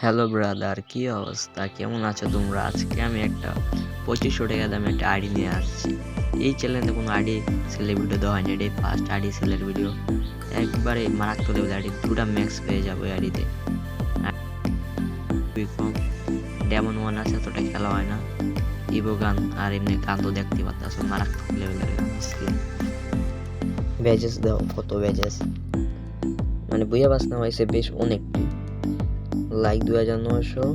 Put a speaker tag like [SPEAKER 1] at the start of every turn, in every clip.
[SPEAKER 1] Hello brother কি অবস্থা? কেমন আছো তোমরা? আজকে আমি একটা পঁচিশশো টাকা দামে একটা আইডি নিয়ে আসছি। এই চ্যানেলে কোনো আইডি সেলের ভিডিও দেওয়া হয়নি, এটাই ফার্স্ট আইডি সেলের ভিডিও একবারে মারাত্মক লেভেল আইডি দুটা ম্যাক্স পেয়ে যাব আইডিতে ডেমন ওয়ান আছে, এতটা খেলা হয় না। ইভো গান, আর এমনি গান তো দেখতে পাচ্ছ মারাত্মক লেভেলের স্ক্রিন ব্যাজেস দাও, কত ব্যাজেস মানে বুঝে পাস না হয়েছে বেশ অনেকটি। লাইক দু হাজার নশো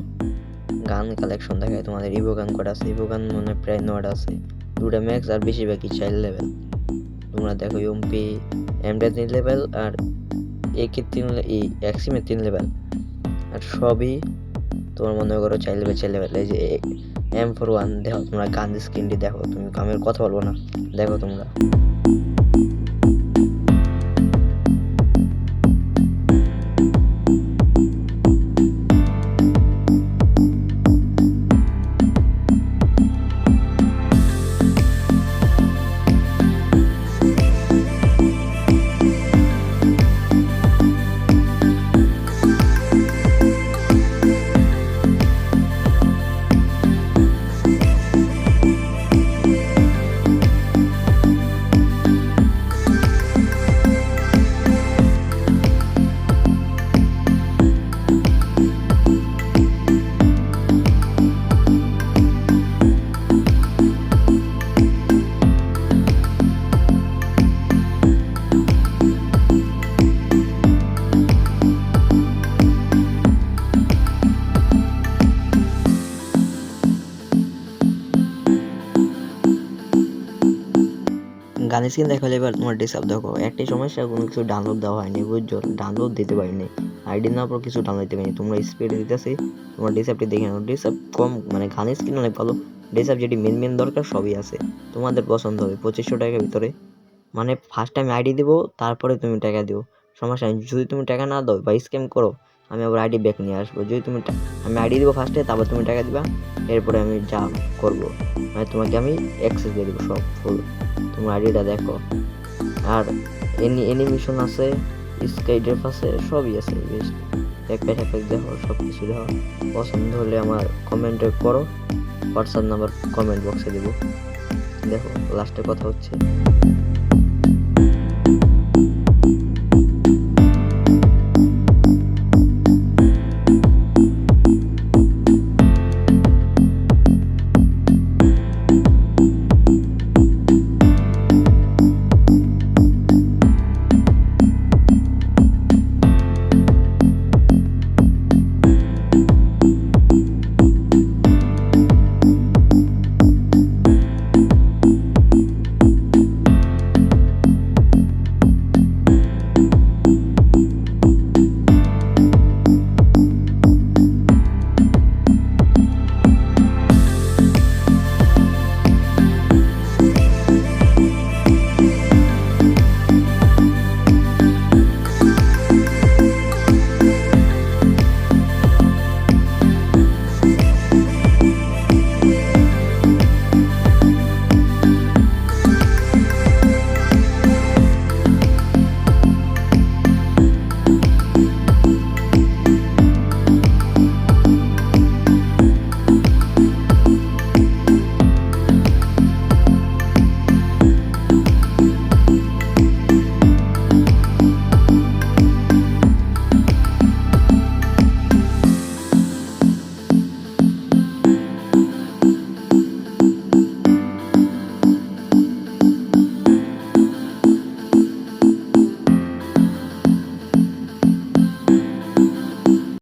[SPEAKER 1] গান কালেকশন দেখায় তোমাদের। ইভো গান কটা আছে? ইভো গান মানে প্রায় নটা আছে। দুটা ম্যাক্স আর বেশিরভাগই চাইল্ড লেভেল তোমরা দেখো ইউমপি এমটা তিন লেভেল আর একে তিন এই এক্সিমের তিন লেভেল আর সবই তোমার মনে করো চাইল্ড লেভেল চাইল্ড লেভেল এই যে এম ফোর ওয়ান দেখো তোমরা গান স্ক্রিনটি দেখো। তুমি আমি কথা বলব না। দেখো তোমরা। গান স্ক্রিন দেখালে এবার তোমার ডিসাপ দেখো। একটাই সমস্যা, কোনো কিছু ডাউনলোড দেওয়া হয়নি, বুঝছ? ডাউনলোড দিতে পারিনি। আইডি না পর কিছু ডাউনলোড দিতে পারিনি। তোমরা স্পিড দিতেছি, তোমার ডিসাপটি দেখে নাও। ডিসাপ কম মানে গান স্ক্রিন অনেক ভালো। ডিসাপ যেটি মেন মেন দরকার, সবই আছে। তোমাদের পছন্দ হবে পঁচিশশো টাকার ভিতরে। মানে ফার্স্ট টাইম আইডি দিব, তারপরে তুমি টাকা দিও। সমস্যা যদি তুমি টাকা না দাও বা স্ক্যাম করো আমি আবার আইডি ব্যাক নিয়ে আসব। যদি তুমি আমি আইডি দিব ফার্স্টে তারপর তুমি টাকা দিবা, এরপরে আমি যা করব। মানে তোমাকে আমি অ্যাক্সেস দিয়ে দেবো সব ফুল তোমার আইডিটা দেখো। আর এনি অ্যানিমেশন আছে স্কাই আছে সবই আছে বেশ ব্যাকপ্যাক ট্যাকপ্যাক দেখো সব কিছু দেখো। পছন্দ হলে আমার কমেন্টে করো হোয়াটসঅ্যাপ নাম্বার কমেন্ট বক্সে দেবো। দেখো লাস্টে কথা হচ্ছে।